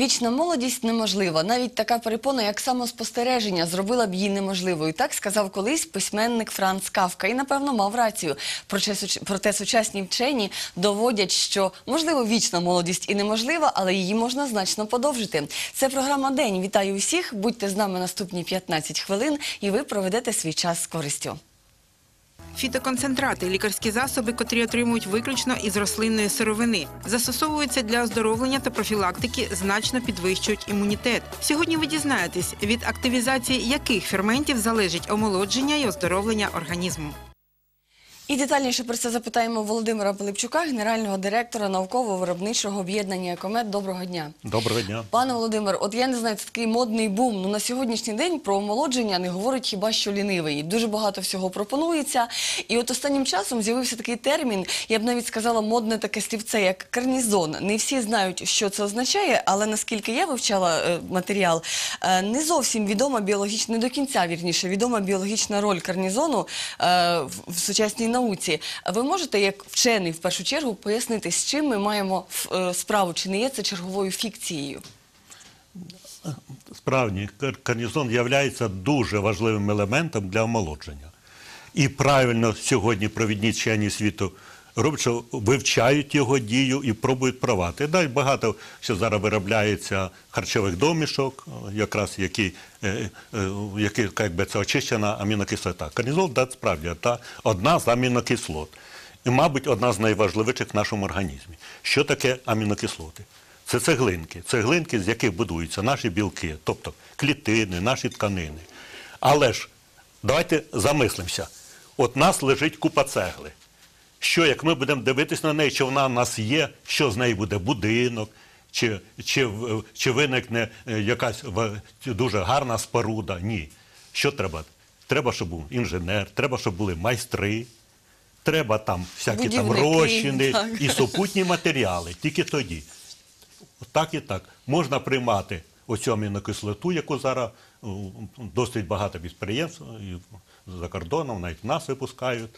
Вічна молодість неможлива. Навіть така перепона, як самоспостереження, зробила б її неможливою. Так сказав колись письменник Франц Кавка. І, напевно, мав рацію. Проте, суч- проте сучасні вчені доводять, що, можливо, вічна молодість і неможлива, але її можна значно подовжити. Це програма «День». Вітаю усіх. Будьте з нами наступні 15 хвилин, і ви проведете свій час з користю. Фітоконцентрати лікарські засоби, котрі отримують виключно із рослинної сировини, застосовуються для оздоровлення та профілактики, значно підвищують імунітет. Сьогодні ви дізнаєтесь, від активізації яких ферментів залежить омолодження і оздоровлення організму. І детальніше про це запитаємо Володимира Пилипчука, генерального директора науково-виробничого об'єднання «Екомет». Доброго дня. Доброго дня. Пане Володимир, от я не знаю, це такий модний бум. Ну на сьогоднішній день про омолодження не говорить хіба що лінивий. Дуже багато всього пропонується. І от останнім часом з'явився такий термін, я б навіть сказала, модне таке слівце, як карнізон. Не всі знають, що це означає, але наскільки я вивчала е, матеріал, е, не зовсім відома біологічна, не до кінця вірніше, відома біологічна роль карнізону е, в, сучасній науці. Ви можете, як вчений, в першу чергу, пояснити, з чим ми маємо е, справу, чи не є це черговою фікцією? Справді, кар- карнізон є дуже важливим елементом для омолодження. І правильно сьогодні провідні вчені світу роблять, що вивчають його дію і пробують провати. Да, і багато що зараз виробляється харчових домішок, якраз які, е, е, які як би, це очищена амінокислота. Карнізол, да, справді, та одна з амінокислот. І, мабуть, одна з найважливіших в нашому організмі. Що таке амінокислоти? Це цеглинки, цеглинки, з яких будуються наші білки, тобто клітини, наші тканини. Але ж давайте замислимося. От нас лежить купа цегли. Що, як ми будемо дивитися на неї, чи вона в нас є, що з неї буде будинок, чи, чи, чи виникне е, якась дуже гарна споруда? Ні. Що треба? Треба, щоб був інженер, треба, щоб були майстри, треба там всякі там розчини так. і супутні матеріали. Тільки тоді. Так і так. Можна приймати оцю амінокислоту, яку зараз е, досить багато підприємств за кордоном, навіть в нас випускають.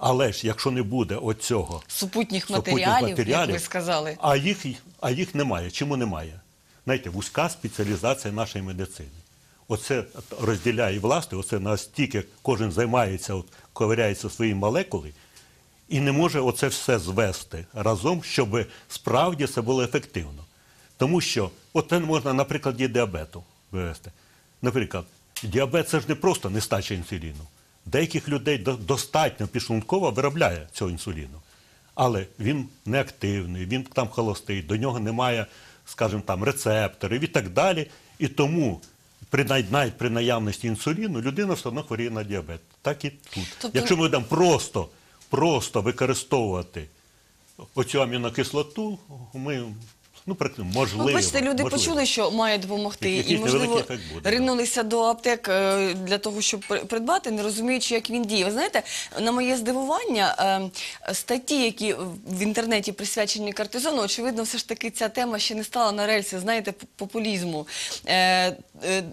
Але ж якщо не буде оцього Супутніх супутніх матеріалів, як ви сказали. а їх, а їх немає. Чому немає? Знаєте, вузька спеціалізація нашої медицини. Оце розділяє власне, оце настільки кожен займається, от, ковиряється свої молекули, і не може оце все звести разом, щоб справді це було ефективно. Тому що от можна на прикладі діабету вивести. Наприклад, діабет це ж не просто нестача інсуліну. Деяких людей достатньо підшлунково виробляє цього інсуліну. Але він неактивний, він там холостий, до нього немає, скажімо там, рецепторів і так далі. І тому при, навіть при наявності інсуліну людина все одно хворіє на діабет. Так і тут. Тобто- Якщо ми будемо просто, просто використовувати оцю амінокислоту, ми ну, можливо. Ну, бачите, люди можливо. почули, що має допомогти, Якийсь і можливо буде, ринулися до аптек е, для того, щоб придбати, не розуміючи, як він діє. Ви знаєте, на моє здивування, е, статті, які в інтернеті присвячені картизону, очевидно, все ж таки ця тема ще не стала на рельси, знаєте, популізму. Е,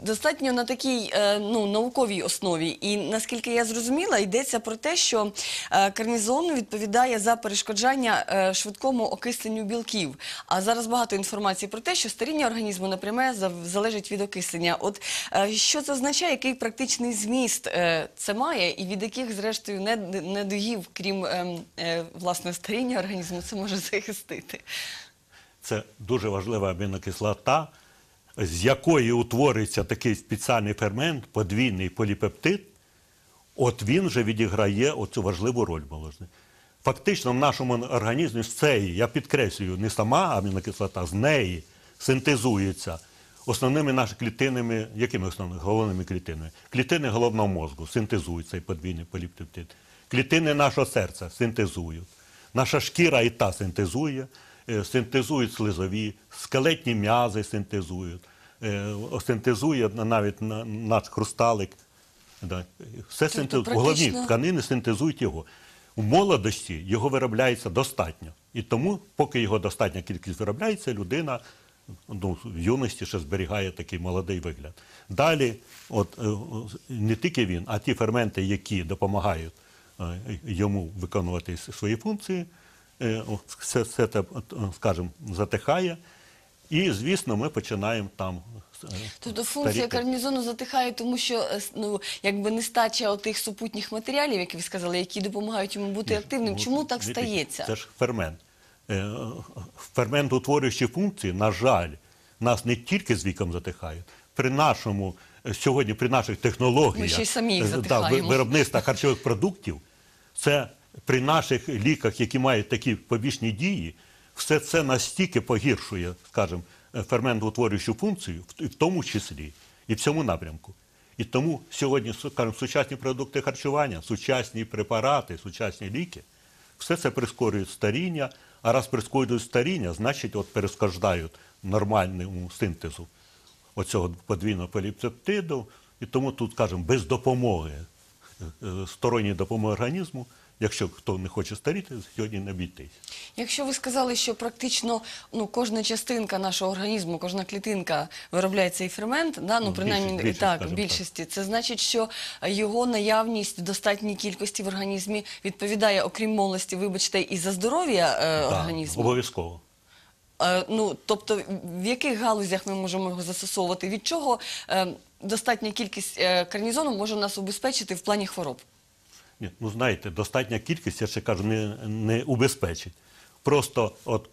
Достатньо на такій ну, науковій основі. І наскільки я зрозуміла, йдеться про те, що карнізон відповідає за перешкоджання швидкому окисленню білків. А зараз багато інформації про те, що старіння організму напряме залежить від окислення. От е, що це означає, який практичний зміст е, це має, і від яких, зрештою, нед- недугів, крім ем, е, власне старіння організму, це може захистити? Це дуже важлива амінокислота, з якої утворюється такий спеціальний фермент, подвійний поліпептид. От він вже відіграє оцю важливу роль молочний. Фактично, в нашому організмі з цієї, я підкреслюю, не сама амінокислота, з неї синтезується основними нашими клітинами, якими основними головними клітинами? Клітини головного мозку синтезують цей подвійний поліпептид. Клітини нашого серця синтезують. Наша шкіра і та синтезує, е, синтезують слизові, скелетні м'язи синтезують, е, синтезує навіть наш хрусталик. Все синтез... практично- Головні тканини синтезують його. У молодості його виробляється достатньо. І тому, поки його достатня кількість виробляється, людина ну, в юності ще зберігає такий молодий вигляд. Далі, от, е, не тільки він, а ті ферменти, які допомагають е, йому виконувати свої функції, е, все, це, е, скажімо, затихає. І, звісно, ми починаємо там. Е, Тобто функція карнізону затихає, тому що е, ну якби нестача отих супутніх матеріалів, які ви сказали, які допомагають йому бути активним. Ну, Чому так стається? Це ж фермент. Е, Фермент утворюючі функції, на жаль, нас не тільки з віком затихають. При нашому е, сьогодні, при наших технологіях е, да, виробництва харчових продуктів, це при наших ліках, які мають такі побічні дії, все це настільки погіршує, скажімо, е, ферментоутворюючу функцію, в- тому числі і в цьому напрямку. І тому сьогодні сучасні продукти харчування, сучасні препарати, сучасні ліки, все це прискорює старіння, а раз прискорюють старіння, значить от перешкоджають нормальному синтезу оцього подвійного поліпептиду. І тому тут, скажімо, без допомоги, е, е, сторонньої допомоги організму, якщо хто не хоче старіти, сьогодні не обійтись. Якщо ви сказали, що практично ну кожна частинка нашого організму, кожна клітинка виробляє цей фермент, да, ну Ну, принаймні більшість- більшість, так, в більшості, це значить, що його наявність в достатній кількості в організмі відповідає, окрім молодості, вибачте, і за здоров'я е, організму. обов'язково. Е, ну, тобто, в яких галузях ми можемо його застосовувати? Від чого е, достатня кількість е, карнізону може нас убезпечити в плані хвороб? Ні, ну знаєте, достатня кількість, я ще кажу, не, не убезпечить. Просто, от,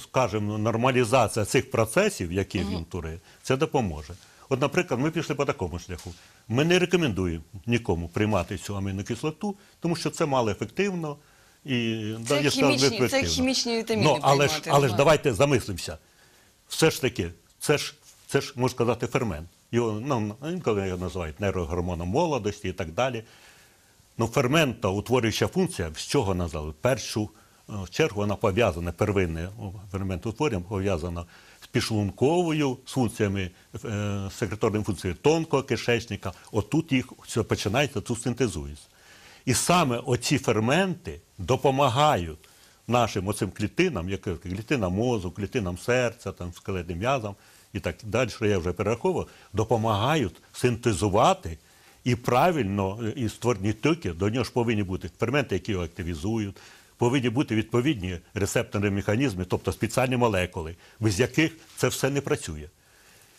скажімо, нормалізація цих процесів, які він турає, це допоможе. От, наприклад, ми пішли по такому шляху. Ми не рекомендуємо нікому приймати цю амінокислоту, тому що це малоефективно і Це є хімічні- це ефективно. хімічні вітаміни Ну, але ж, але ж давайте замислимося. Все ж таки, це ж, це ж можна сказати, фермент. Його ну, інколи його називають нейрогормоном молодості і так далі. Ну, фермента, утворююча функція, з чого назвали? Першу е, чергу вона пов'язана, первинне ферментоутворення пов'язана з підшлунковою, з функціями, е, секреторними функціями тонкого кишечника. Отут їх все починається, тут синтезується. І саме оці ферменти допомагають нашим оцим клітинам, як клітинам мозку, клітинам серця, там, скелетним м'язам і так далі, що я вже перераховував, допомагають синтезувати і правильно е, і створені тільки до нього ж повинні бути ферменти, які його активізують, повинні бути відповідні рецепторні механізми, тобто спеціальні молекули, без яких це все не працює.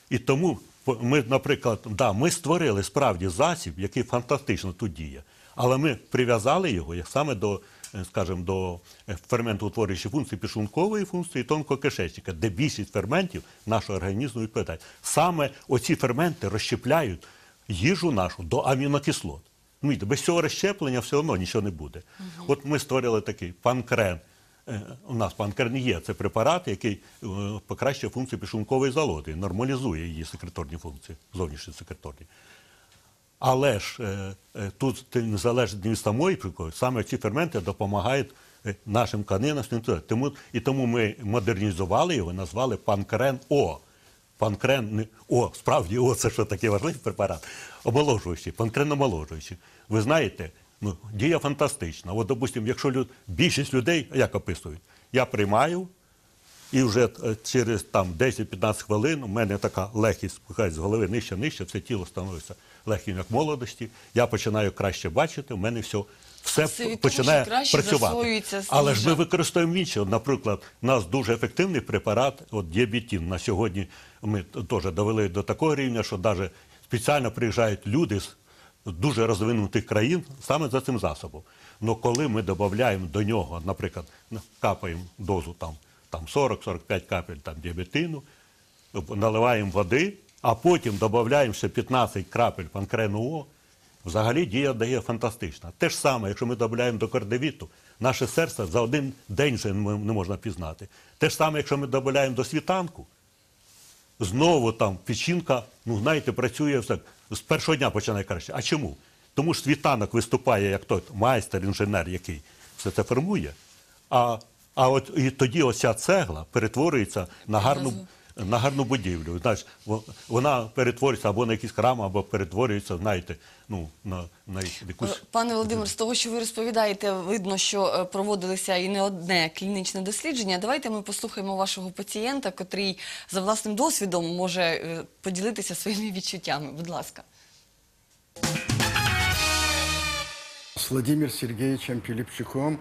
І тому ми, наприклад, да, ми створили справді засіб, який фантастично тут діє, але ми прив'язали його як саме до, е, скажімо, до ферментоутворюючої функції підшлункової функції тонкого кишечника, де більшість ферментів нашого організму відповідають. Саме оці ферменти розщепляють їжу нашу до амінокислот. Ну, без цього розщеплення все одно нічого не буде. От ми створили такий панкрен. Е, У нас панкрен є. Це препарат, який е, покращує функцію підшлункової залози, нормалізує її секреторні функції, зовнішні секреторні. Але ж е, тут не залежить від самої приколи, саме ці ферменти допомагають нашим. Тому, і тому ми модернізували його, назвали панкрен О. Панкрен О, справді О, це що такий важливий препарат. Омоложуючий, панкрен омоложуючий. Ви знаєте, ну, дія фантастична. От, допустимо, якщо люд... більшість людей як описують, я приймаю, і вже е, через там 10-15 хвилин у мене така легкість спускається з голови нижче, нижче, все тіло становиться легким, як молодості. Я починаю краще бачити, у мене все, все Це починає працювати. Але ж ми використовуємо інше. Наприклад, у нас дуже ефективний препарат от діабетин. На сьогодні ми теж довели до такого рівня, що навіть спеціально приїжджають люди з дуже розвинутих країн саме за цим засобом. Але коли ми додаємо до нього, наприклад, капаємо дозу там, там 40-45 капель там, діабетину, наливаємо води, а потім додаємо ще 15 крапель панкрену О, взагалі дія дає фантастична. Те ж саме, якщо ми додаємо до кордевіту, наше серце за один день вже не можна пізнати. Те ж саме, якщо ми додаємо до світанку, знову там печінка, ну знаєте, працює все. З першого дня починає краще. А чому? Тому що світанок виступає як той майстер, інженер, який все це формує. А, а от і тоді оця цегла перетворюється на гарну, на гарну будівлю. Знаєш, вона перетворюється або на якийсь храм, або перетворюється, знаєте, ну, на, на якусь. Пане Володимир, з того, що ви розповідаєте, видно, що е, проводилися і не одне клінічне дослідження. Давайте ми послухаємо вашого пацієнта, котрий за власним досвідом може е, поділитися своїми відчуттями. Будь ласка. С Владимиром Сергеевичем Пилипчуком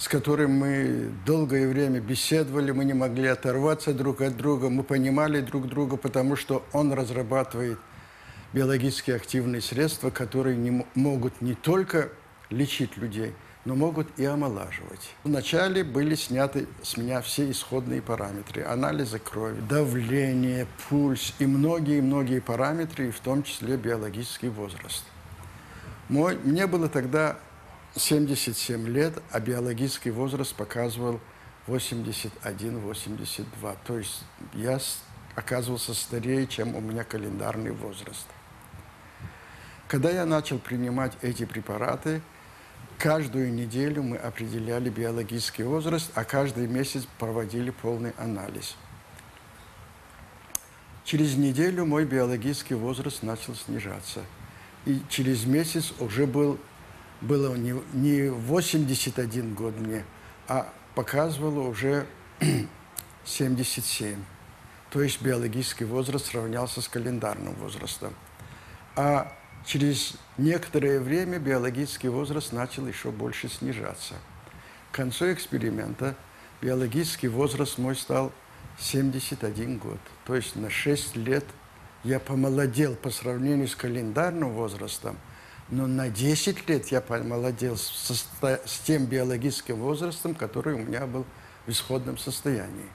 с которым мы долгое время беседовали, мы не могли оторваться друг от друга, мы понимали друг друга, потому что он разрабатывает биологически активные средства, которые не могут не только лечить людей, но могут и омолаживать. Вначале были сняты с меня все исходные параметры, анализы крови, давление, пульс и многие-многие параметры, в том числе биологический возраст. Мой, мне было тогда 77 лет, а биологический возраст показывал 81-82. То есть я оказывался старее, чем у меня календарный возраст. Когда я начал принимать эти препараты, каждую неделю мы определяли биологический возраст, а каждый месяц проводили полный анализ. Через неделю мой биологический возраст начал снижаться. И через месяц уже был, было не, не 81 год мне, а показывало уже 77. То есть биологический возраст сравнялся с календарным возрастом. А через некоторое время биологический возраст начал еще больше снижаться. К концу эксперимента биологический возраст мой стал 71 год. То есть на 6 лет я помолодел по сравнению с календарным возрастом, но на 10 лет я помолодел с, с тем биологическим возрастом, который у меня был в исходном состоянии.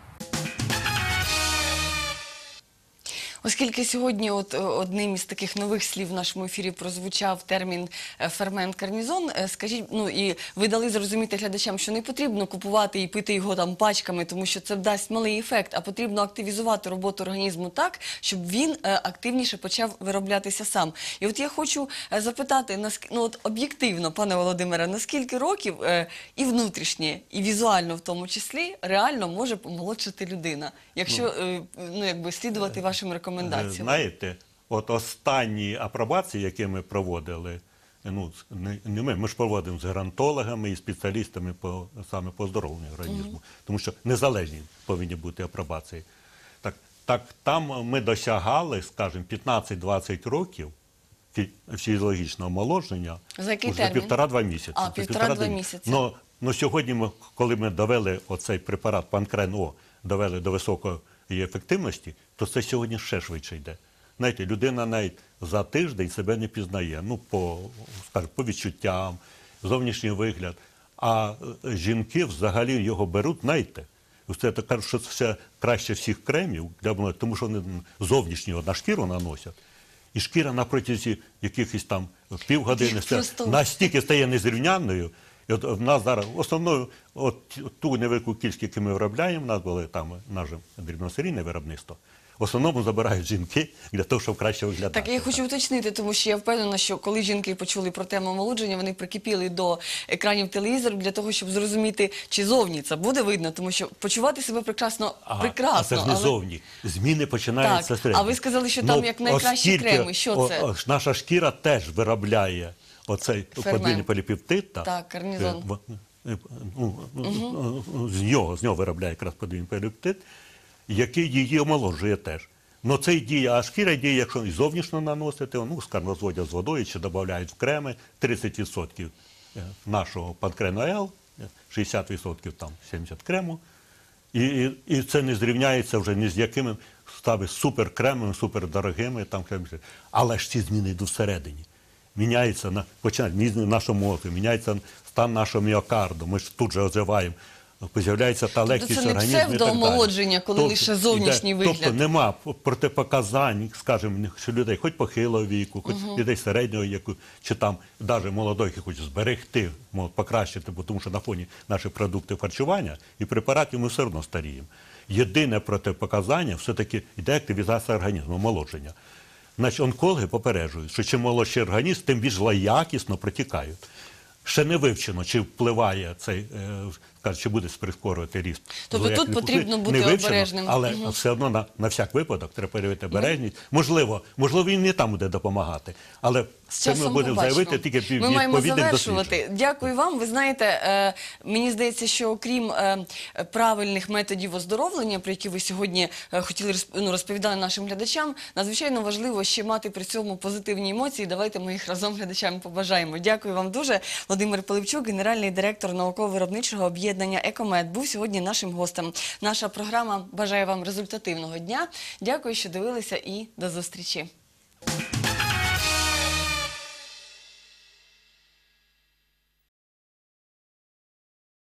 Оскільки сьогодні от е, одним із таких нових слів в нашому ефірі прозвучав термін е, фермент карнізон, е, скажіть, ну і ви дали зрозуміти глядачам, що не потрібно купувати і пити його там пачками, тому що це дасть малий ефект, а потрібно активізувати роботу організму так, щоб він активніше почав вироблятися сам. І от я хочу запитати, ну от об'єктивно, пане Володимире, на скільки років і внутрішнє, і візуально в тому числі реально може помолодшити людина, якщо е, ну якби слідувати вашим Е, рекомендаціям. Знаєте, от останні апробації, які ми проводили, ну не, не ми, ми ж проводимо з геронтологами і спеціалістами по саме по оздоровленню організму, тому що незалежні повинні бути апробації. Так, так там ми досягали, скажімо, 15-20 років фізіологічного омоложення За півтора-два місяці. А, півтора-два місяці. Но, но сьогодні, ми, коли ми довели оцей препарат панкрен О, довели до високої ефективності, то це сьогодні ще швидше йде. Знаєте, людина навіть за тиждень себе не пізнає, ну, по, скажімо, по відчуттям, зовнішній вигляд. А е, жінки взагалі його беруть, знаєте, це то кажуть, що це краще всіх кремів, для мене, тому що вони зовнішнього на шкіру наносять. І шкіра на протязі якихось там півгодини все настільки стає незрівнянною. І от в нас зараз основною, от ту невелику кількість, яку ми виробляємо, в нас були там наше дрібносерійне виробництво. В основному забирають жінки для того, щоб краще виглядати. Так, я хочу уточнити, тому що я впевнена, що коли жінки почули про тему омолодження, вони прикипіли до екранів телевізору для того, щоб зрозуміти, чи зовні це буде видно, тому що почувати себе прекрасно, А, прекрасно. а це ж не але- зовні. Зміни починаються Так, а ви сказали, що там як найкращі оскільки, креми. Що це? о, ж наша шкіра теж виробляє оцей подвійний поліпептид. Так, карнізон. Е, в- е, ну, е, З нього, з нього виробляє якраз подвійний поліпептид, який її омоложує теж. Ну це й діє, а шкіра діє, якщо і зовнішньо наносити, ну, скажімо, розводять з водою чи додають в креми 30% нашого панкрену Л, 60% там 70 крему. І, і, і це не зрівняється вже ні з якими стали суперкремами, супердорогими там. Але ж ці зміни йдуть всередині. Міняється на починає нашому мозку, міняється стан нашого міокарду. Ми ж тут же озиваємо. З'являється та легкість Тобто це не організму. псевдоомолодження, коли лише зовнішній іде- вигляд. Тобто нема протипоказань, скажімо, що людей хоч похилого віку, хоч людей середнього віку, чи там навіть молодих, які хочуть зберегти, покращити, бо тому що на фоні наших продуктів харчування і препаратів ми все одно старіємо. Єдине протипоказання все-таки йде активізація організму, омолодження. Значить, онкологи попереджують, що чим молодший організм, тим більш якісно протікають. Ще не вивчено, чи впливає цей, е, скажімо, чи буде прискорювати ріст. Тобто тут потрібно бути вивчено, обережним. Але все одно на, на всяк випадок треба перевірити обережність. Можливо, можливо, він не там буде допомагати, але Це ми будемо заявити тільки під Ми маємо завершувати. Дякую вам. Ви знаєте, е, мені здається, що окрім е, правильних методів оздоровлення, про які ви сьогодні е, хотіли ну, розповідали нашим глядачам, надзвичайно важливо ще мати при цьому позитивні емоції. Давайте ми їх разом глядачам побажаємо. Дякую вам дуже. Володимир Пилипчук, генеральний директор науково-виробничого об'єднання Екомед, був сьогодні нашим гостем. Наша програма бажає вам результативного дня. Дякую, що дивилися, і до зустрічі.